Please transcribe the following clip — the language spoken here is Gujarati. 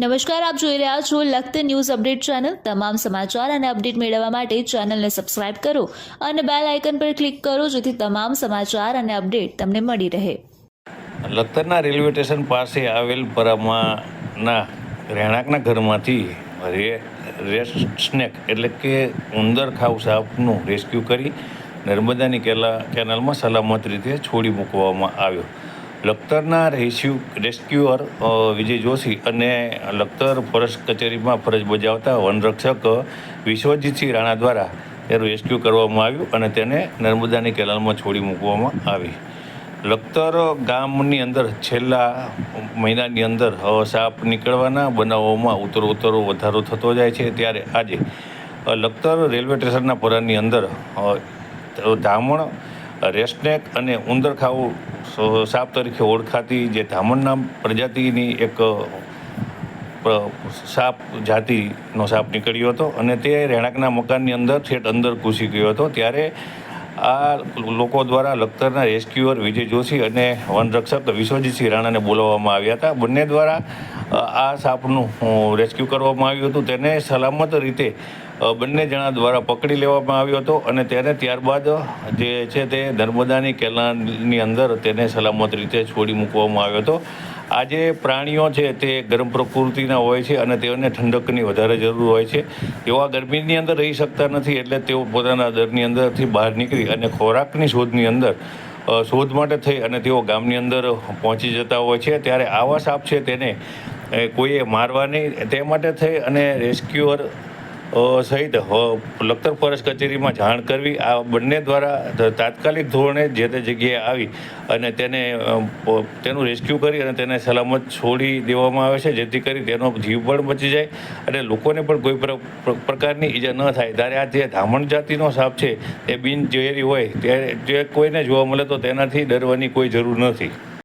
નમસ્કાર, આપ જોઈ રહ્યા છો લખત ન્યૂઝ અપડેટ ચેનલ. તમામ સમાચાર અને અપડેટ મેળવવા માટે ચેનલને સબસ્ક્રાઇબ કરો અને બેલ આઇકન પર ક્લિક કરો જેથી તમામ સમાચાર અને અપડેટ તમને મળી રહે. લખતરના રેલવે સ્ટેશન પાસે આવેલ પરામાના રહેણાંકના ઘરમાંથી રે રેસ્ટ સ્નેક એટલે કે ઉંદર ખાવ સાપનું રેસ્ક્યુ કરી નર્મદાની કેલા કેનાલમાં સલામત રીતે છોડી મૂકવામાં આવ્યો. લખતરના રેસ્યુ, રેસ્ક્યુઅર વિજય જોશી અને લખતર ફોરેસ્ટ કચેરીમાં ફરજ બજાવતા વનરક્ષક વિશ્વજીતસિંહ રાણા દ્વારા તેનું રેસ્ક્યુ કરવામાં આવ્યું અને તેને નર્મદાની કેનાલમાં છોડી મૂકવામાં આવી. લખતર ગામની અંદર છેલ્લા મહિનાની અંદર સાપ નીકળવાના બનાવોમાં ઉત્તરોત્તર વધારો થતો જાય છે. ત્યારે આજે લખતર રેલવે સ્ટેશનના પરાની અંદર ધામણ રેસ્નેક અને ઉંદરખાવ સ- સાપ તરીકે ઓળખાતી જે ધામણના પ્રજાતિની એક સાપ જાતિનો સાપ નીકળ્યો હતો અને તે રહેણાંકના મકાનની અંદર ઠેઠ અંદર ઘૂસી ગયો હતો. ત્યારે આ લોકો દ્વારા લખતરના રેસ્ક્યુઅર વિજય જોશી અને વનરક્ષક વિશ્વજીતસિંહ રાણાને બોલાવવામાં આવ્યા હતા. બંને દ્વારા આ સાપનું રેસ્ક્યુ કરવામાં આવ્યું હતું. તેને સલામત રીતે બંને જણા દ્વારા પકડી લેવામાં આવ્યો હતો અને તેને ત્યારબાદ જે છે તે નર્મદાની કેનાલની અંદર તેને સલામત રીતે છોડી મૂકવામાં આવ્યો હતો. આ જે પ્રાણીઓ છે તે ગરમ પ્રકૃતિના હોય છે અને તેઓને ઠંડકની વધારે જરૂર હોય છે. આ ગરમીની અંદર રહી શકતા નથી એટલે તેઓ પોતાના દરની અંદરથી બહાર નીકળી અને ખોરાકની શોધની અંદર શોધ માટે થઈ અને તેઓ ગામની અંદર પહોંચી જતા હોય છે. ત્યારે આવા સાપ છે તેને કોઈએ મારવા નહીં તે માટે થઈ અને રેસ્ક્યુઅર સહિત લખતર ફોરેસ્ટ કચેરીમાં જાણ કરવી, આ બંને દ્વારા તાત્કાલિક ધોરણે જે તે જગ્યાએ આવી અને તેને તેનું રેસ્ક્યુ કરી અને તેને સલામત છોડી દેવામાં આવે છે, જેથી કરી તેનો જીવ પણ બચી જાય અને લોકોને પણ કોઈ પ્ર- પ્ર- પ્રકારની ઈજા ન થાય. ત્યારે આ જે ધામણ જાતિનો સાપ છે, એ બિનઝેરી હોય ત્યારે જે કોઈને જોવા મળે તો તેનાથી ડરવાની કોઈ જરૂર નથી.